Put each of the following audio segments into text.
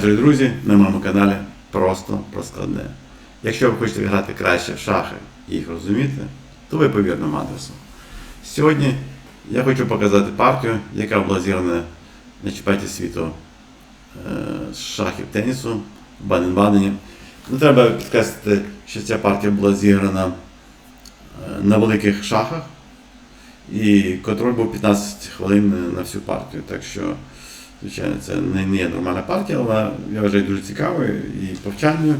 Дорогі друзі, на моєму каналі просто про складне. Якщо ви хочете грати краще в шахи і їх розуміти, то ви по вірному адресу. Сьогодні я хочу показати партію, яка була зіграна на чемпіонаті світу е, з шахів тенісу в Баден-Бадені. Ну, треба підкреслити, що ця партія була зіграна е, на великих шахах, і контроль був 15 хвилин на всю партію. Так що Звичайно, це не, є нормальна партія, але я вважаю дуже цікавою і повчальною.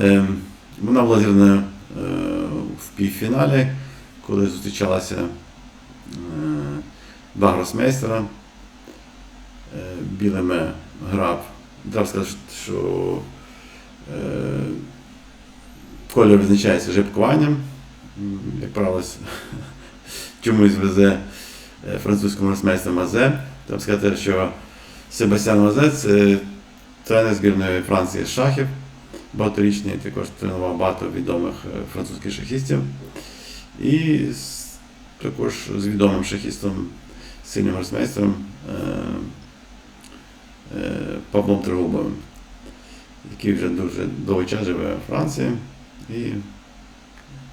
Ем, вона була зіграна е, в півфіналі, коли зустрічалася е, два гросмейстера. Е, білими грав. Треба сказати, що колір визначається жебкуванням. Як правило, чомусь везе французькому гросмейстеру Мазе. Треба сказати, що Себастьян Мазе це тренер збірної Франції з шахів. Багаторічний також тренував багато відомих е, французьких шахістів. І також з відомим шахістом, сильним гросмейстером е, е, Павлом Тригубовим, який вже дуже довгий час живе у Франції і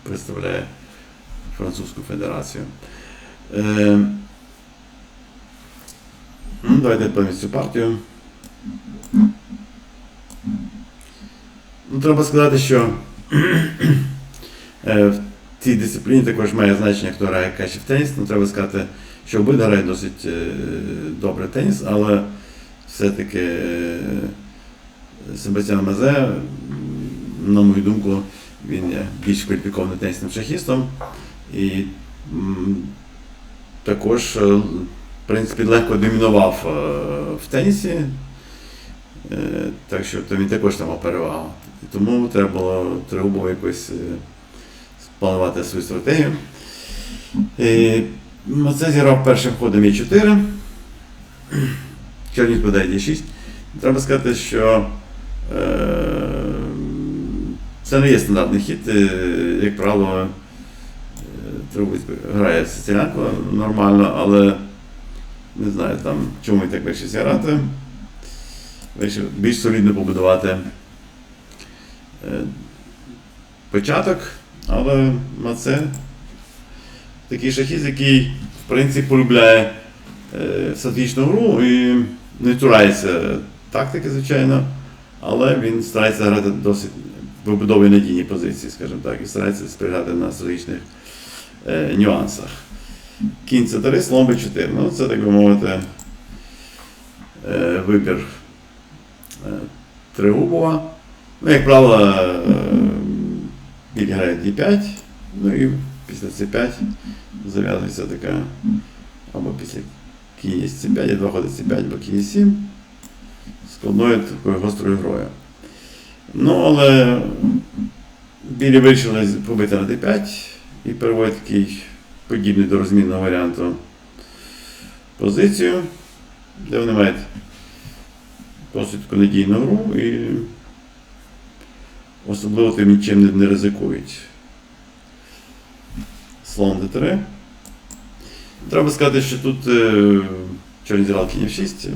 представляє Французьку Федерацію. Ну, Давайте цю партію. Ну, треба сказати, що е, в цій дисципліні також має значення, хто грає краще в теніс. Ну, треба сказати, що обидва грають досить е, добре теніс, але все-таки е, Себастьян Мазе, на мою думку, він є більш кваліфікованим тенісним шахістом. І також в принципі, легко домінував е, в тенісі, Е, так що він також там мав перевагу. Тому треба було Трегубово якось е, спланувати свою стратегію. І це зіграв першим ходом Е4. Чорні відповідає D6. Треба сказати, що це не є стандартний хід. Як правило, грає Сицилянко нормально, але не знаю там, чому він так вирішив зіграти. Вирішив більш солідно побудувати е, початок, але Маце такий шахіст, який в принципі полюбляє е, стратегічну гру і не цурається тактики, звичайно, але він старається грати досить вибудовує надійні позиції, скажімо так, і старається спрягати на стратегічних е, нюансах. Кінь це 3, слон Б4. Ну, це, так би мовити, е, вибір е, Тригубова. Ну, як правило, е, грає D5, ну і після C5 зав'язується така, або після кінь є C5, і два ходить C5, або кінь E7, складною такою гострою грою. Ну, але білі вирішили побити на D5 і переводять такий подібний до розмінного варіанту позицію, де вони мають досить надійну гру і особливо тим нічим не, ризикують. Слон D3. Треба сказати, що тут е, чорні зіграли кінь F6.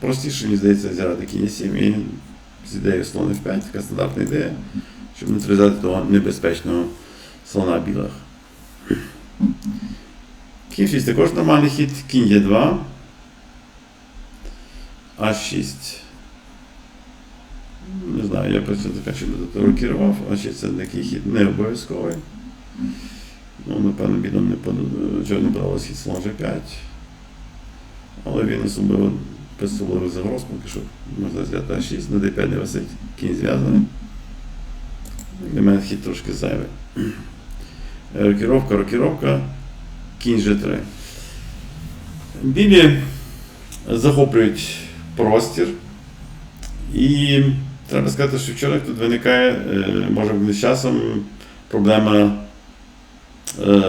Простіше, мені здається, зіграти кінь 7 і з ідеєю слон F5, така стандартна ідея, щоб нейтралізувати того небезпечного слона білих. Кінь 6 також нормальний хід, кінь Е2. А6. Не знаю, я просто ще рокірував, А6 це такий хід не обов'язковий. Ну, напевно, бідом не подалося хід слон G5. Але він особливо без особливих загроз, поки що можна взяти А6, на D5 не висить, кінь зв'язаний. Для мене хід трошки зайвий. Рокіровка, рокіровка, кінь G3. Білі захоплюють простір. І треба сказати, що вчора тут виникає, е, може бути з часом, проблема е,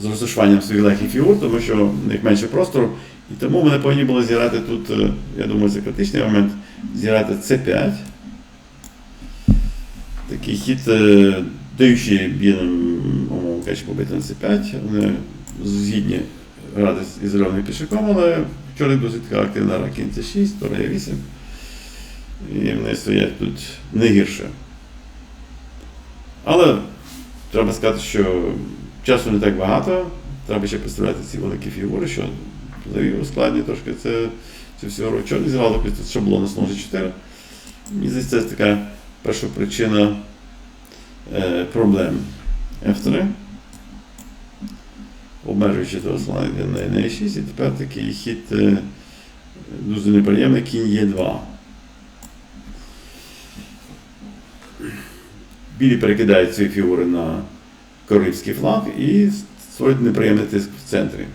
з розташуванням своїх легких фігур, тому що в них менше простору. І тому вони повинні були зіграти тут, е, я думаю, це критичний момент, зіграти С5. Такий хід, даючи білим, умовно кажучи, на С5. Вони згідні грати з ізольованим пішаком, але чорних досить така активна гра кінь c6, тура e8. І вони стоять тут не гірше. Але треба сказати, що часу не так багато. Треба ще представляти ці великі фігури, що взагалі ускладнює трошки це, це всього. Чорний зіграли тут шаблон на 4. Мені здається, це така перша причина е, проблем. F3. Обмежуючи того слона на E6, і тепер такий хід е, дуже неприємний кінь Е2. Білі перекидають свої фігури на королівський фланг і створюють неприємний тиск в центрі.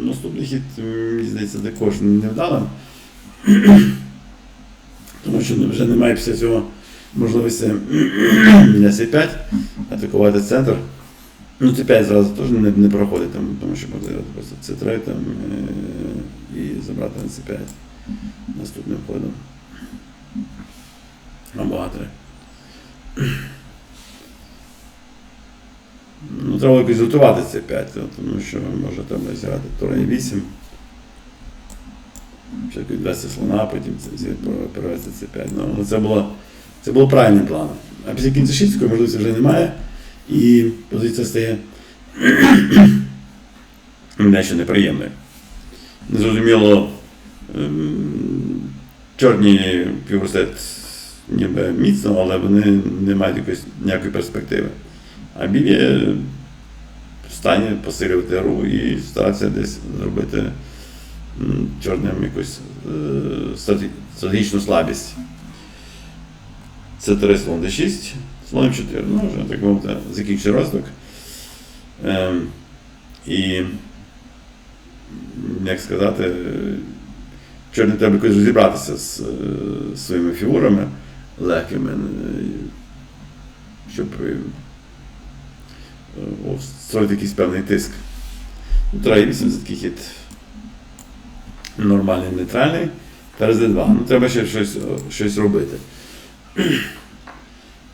Наступний хід, мені здається, також невдалим. Тому що вже немає після цього можливості для C5 атакувати центр. Ну, C5 зразу теж не, не проходить, тому що можливо просто C3 там, е, і забрати на C5 наступним ходом. Або А3. Ну, треба якось готувати C5, тому що може там зіграти тура 8. Спочатку відвести слона, потім це всі перевести C5. Ну, це було, це було правильним планом. А після кінця 6 такої можливості вже немає. І позиція стає дещо неприємною. Незрозуміло, ем, чорні півростет ніби міцно, але вони не мають якоїсь ніякої перспективи. А білі в стані посилювати гру і старатися десь зробити чорним якусь е, стратегічну слабість. Це 3 слон d6, слон 4. Ну, вже так мовити, закінчує розвиток. Ем, і, як сказати, чорні треба якось розібратися з е, своїми фігурами легкими, е, щоб створити якийсь певний тиск. Треба 8 це такий хід нормальний, нейтральний. Ферзь d2. Ну, треба ще щось, щось робити.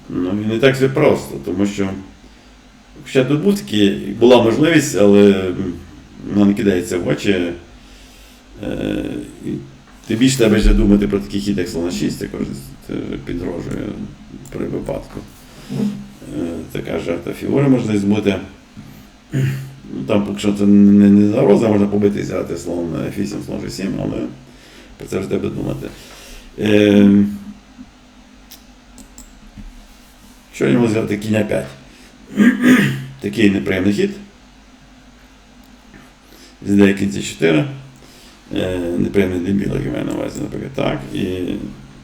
Ну, і не так все просто, тому що хоча тут був такий, була можливість, але вона не кидається в очі. Е, Ти більше треба вже думати про такий хід, як слона 6, також підгрожує при випадку. Е, Така жертва фігури може десь бути. Ну, Там поки що це не, не загроза, можна побити і зіграти слон F8, слон G7, але про це вже треба думати. Е, що йому зіграти кінь 5 Такий неприємний хід. Зідає кінці 4. Е, неприємний для білих, я маю на увазі, наприклад, так. І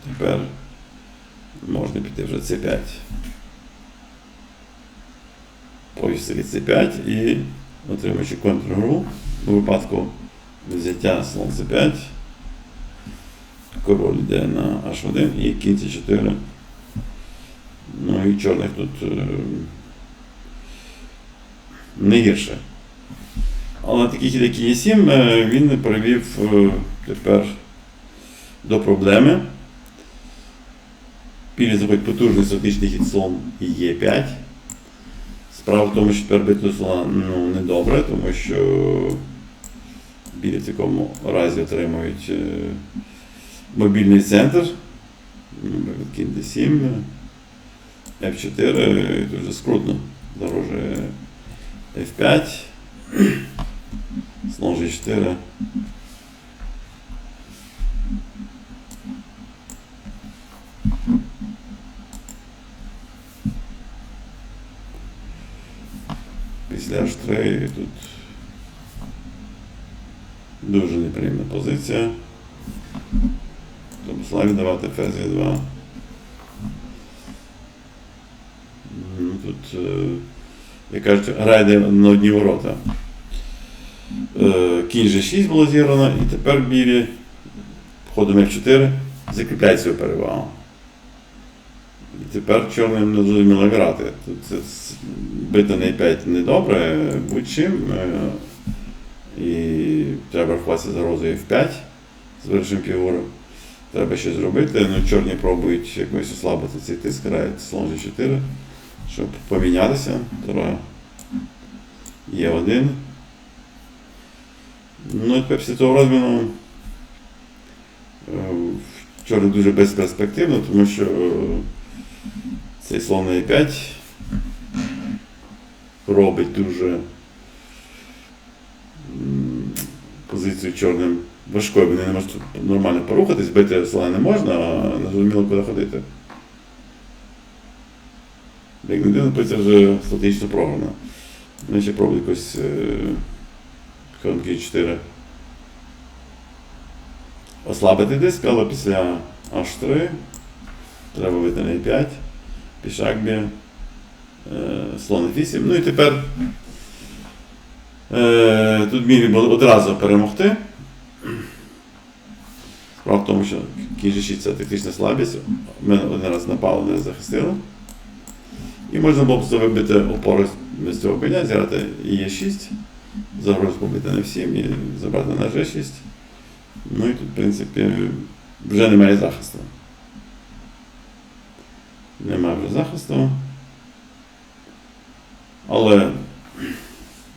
тепер можна піти вже C5. Повісити C5 і отримуючи контргру у випадку взяття слон C5. Король йде на H1 і кінь C4. Ну і чорних тут е, не гірше. Але такий хід, як є 7, е, він привів е, тепер до проблеми. Білі заходить потужний стратегічний хід слон і Е5. Справа в тому, що тепер бити зла ну, не добре, тому що білі в такому разі отримують е, мобільний центр. Кінь D7, F4, і тут скрутно. Дороже F5. Слон G4. Після H3 тут дуже неприємна позиція. Тобто славі давати ферзь 2. Ну, Тут, е, як кажуть, гра йде на одні ворота. Е, Кінь G6 було зіграно, і тепер білі ходом F4 закріпляють свою перевагу. І тепер чорним не зрозуміло грати. Тут бити на E5 недобре, будь-чим. е, І треба рахуватися за розою F5 з вирішенням фігури. Треба щось зробити. Ну, чорні пробують якось ослабити цей тиск, грають слон G4, щоб помінятися. Тура Є1. Ну і після цього розміну е, чорний дуже безперспективно, тому що цей слон e 5 робить дуже позицію чорним важкою, вони не можуть нормально порухатись, бити слона не можна, а не зрозуміло куди ходити. Як не дивно, це вже стратегічно програна. Вони ще пробують якось е, конки 4 ослабити диск, але після H3 треба вийти на e 5 пішакбі, е, слон 8. Ну і тепер е, тут міг одразу перемогти. Справа в тому, що кінжичі це тактична слабість. Ми один раз напали, не захистили. І можна було б вибити опору з цього коня, зіграти е 6 загроз побити на всім і забрати на G6. Ну і тут, в принципі, вже немає захисту. Немає захисту. Але,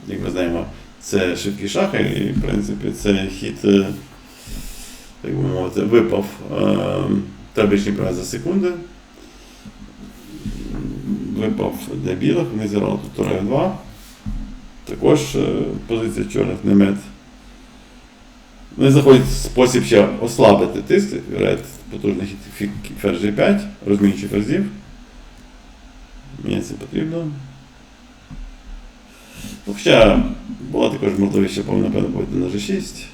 як ми знаємо, це швидкі шахи, і, в принципі, це хід, е, так би мовити, випав е, табличні права за секунди. Випав для білих, вони зіграли тут тура 2. Також е, позиція чорних немет. Вони знаходять спосіб ще ослабити тиск, грають потужний ферзь G5, розмінюючи ферзів. Мені це потрібно. Ну, Хоча була також можливість ще повинна бути на G6.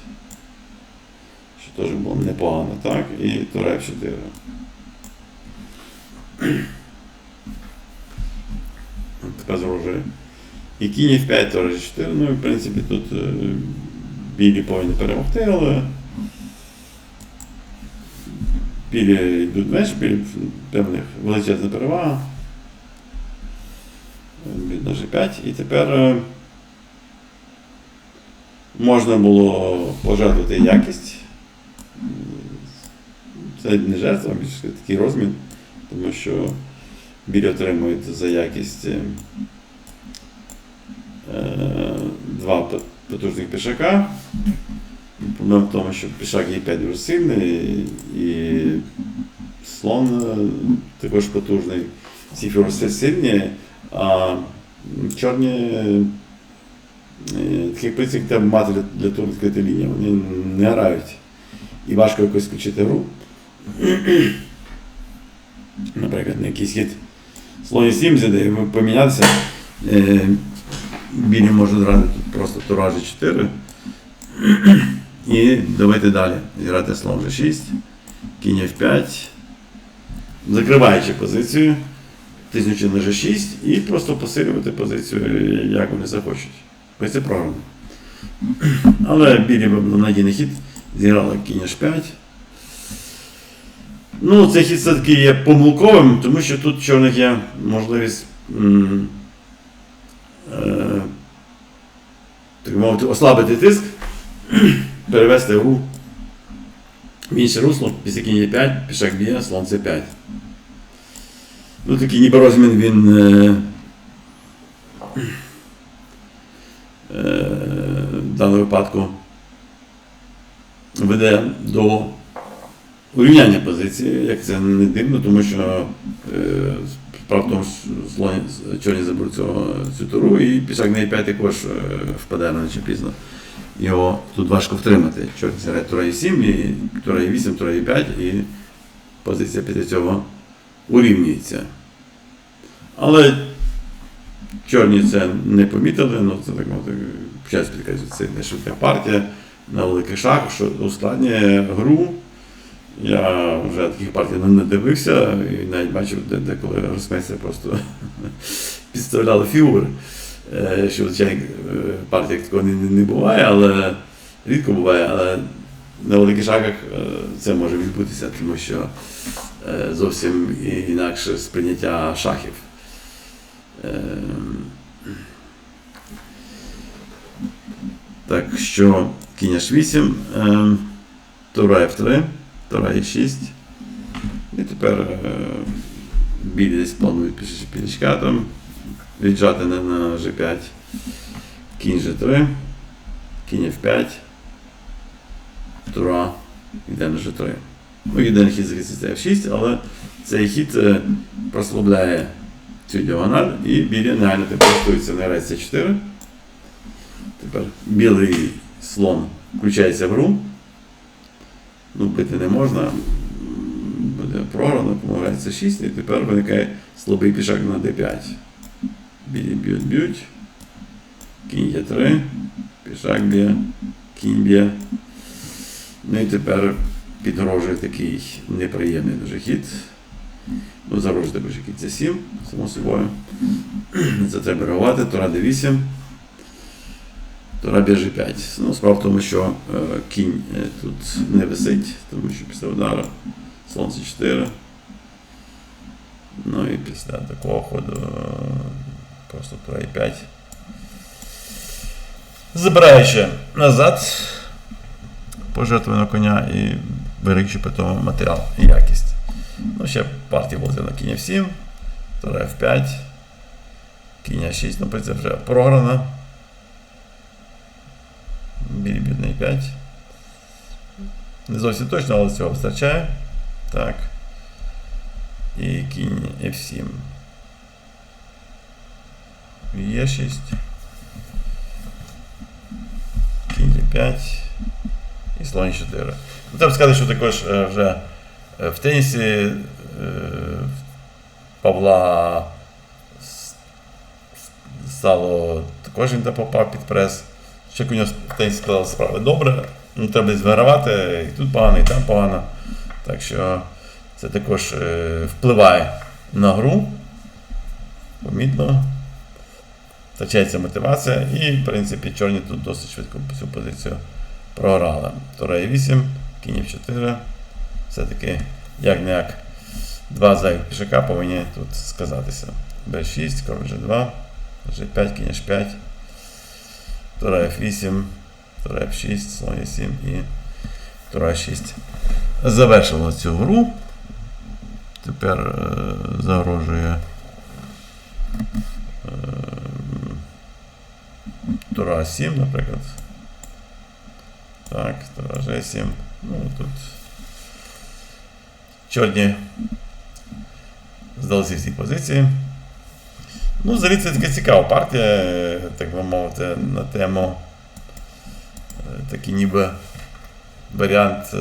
Що теж було непогано, так? І тура F4. От Така загрожує. І кінь F5 теж G4. Ну і в принципі тут е, білі повинні перемогти, але білі йдуть менш, білі певних величезна перевага. Бід на G5. І тепер е, можна було пожертвувати якість. Це не жертва, а більше такий розмін, тому що білі отримують за якість е, е, два потужних пішака. Проблема в тому, що пішак Е5 дуже сильний і слон е, також потужний. Ці фігури сильні, а чорні е, таких позицій треба мати для, того відкрити лінію. Вони не грають. І важко якось включити гру. Наприклад, на якийсь хід слоні 7 зайде, помінятися. Білі можуть грати просто тура G4. І давайте далі. Зіграти слон G6, кінь F5, закриваючи позицію, тиснучи на G6 і просто посилювати позицію, як вони захочуть. Ось це правильно. Але білі на надійний хід зіграли кінь H5. Ну, цей хід все-таки є помилковим, тому що тут чорних є можливість так мовити, ослабити тиск, перевести гру в інше русло, після кінь Е5, пішак б'є, слон С5. Ну, такий ніби розмін він е, е, в даному випадку веде до урівняння позиції, як це не дивно, тому що е, що чорні заберуть цю туру, і пішак на e5 також е, впаде рано чи пізно. Його тут важко втримати. Чорні зіграє тура e 7, і тура e 8, тура e 5, і позиція після цього урівнюється. Але чорні це не помітили, ну це так час підказують, це не швидка партія на великих шахах, що ускладнює гру. Я вже таких партій не дивився і навіть бачив, де, де коли гросмейстер просто підставляли фігури. Е, Що звичайно в партіях такого не, не буває, але рідко буває, але на великих шагах е, це може відбутися, тому що е, зовсім інакше сприйняття шахів. Е, Так що кінь H8, е, тура F3, тура E6. І тепер е, білі десь планують там, віджати на, на G5, кінь G3, кінь F5, Тура йде на G3. Ну, єдиний хід захиститься F6, але цей хід е, прослабляє цю діагональ і білі негайно тепер користуються на грається 4. Тепер білий слон включається в гру. Ну, бити не можна. Буде програно, тому грається 6, і тепер виникає слабий пішак на d5. Білі б'ють, б'ють. Кінь є 3. Пішак б'є, кінь б'є. Ну і тепер підгрожує такий неприємний дуже хід. Ну, також хід це 7, само собою. Це треба реагувати. Тура d8. Тура б'є 5 Ну, справа в тому, що е, кінь е, тут не висить, тому що після удару c 4 Ну і після такого ходу е, просто тура 5 Забираючи назад пожертвую на коня і берегши при тому матеріал. І якість. Ну, ще партія буде на кінь F7, тура F5, кінь А6, ну, це вже програна. Білі б'ють на E5. Не зовсім точно, але цього вистачає. Так. І кінь F7. Е6. Кінь Е5. І слон 4. Ну, треба сказати, що також е, вже е, в тенісі е, Павла стало також він попав під прес. Ще у нього в тенісі справи добре. Ну, треба десь вигравати, і тут погано, і там погано. Так що це також е, впливає на гру. Помітно. Втрачається мотивація, і, в принципі, чорні тут досить швидко цю позицію програли. Тура е 8, кінь 4. Все-таки як не як два зайвих пішака повинні тут сказатися. b6, король g2, g5, кінь h5, тура f8, тура f6, слон e7 і тура 6. Завершило цю гру. Тепер е, загрожує е, тура 7, наприклад. Так, тура G7. Ну, тут чорні здалися всі позиції. Ну, це така цікава партія, так би мовити, на тему е, такий ніби варіант е,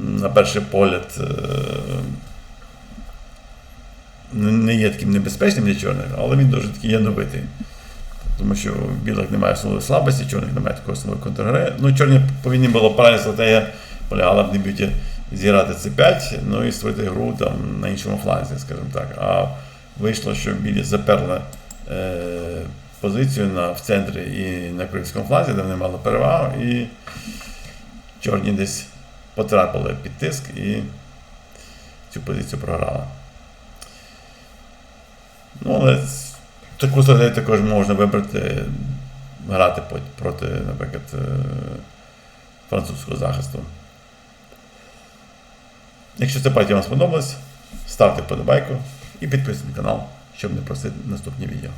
на перший погляд е, не є таким небезпечним для чорних, але він дуже такий ядовитий. Тому що в білих немає основної слабості, чорних немає такої основної контргри. Ну, чорні повинні було правильна стратегія полягала в дебюті зіграти c5, ну і створити гру там на іншому фланзі, скажімо так. А вийшло, що білі заперли е, позицію на, в центрі і на кримському фланзі, де вони мали перевагу, і чорні десь потрапили під тиск і цю позицію програли. Ну, але таку стратегію також можна вибрати, грати проти, наприклад, е, французького захисту. Якщо ця партія вам сподобалась, ставте вподобайку і підписуйтесь на канал, щоб не просити наступні відео.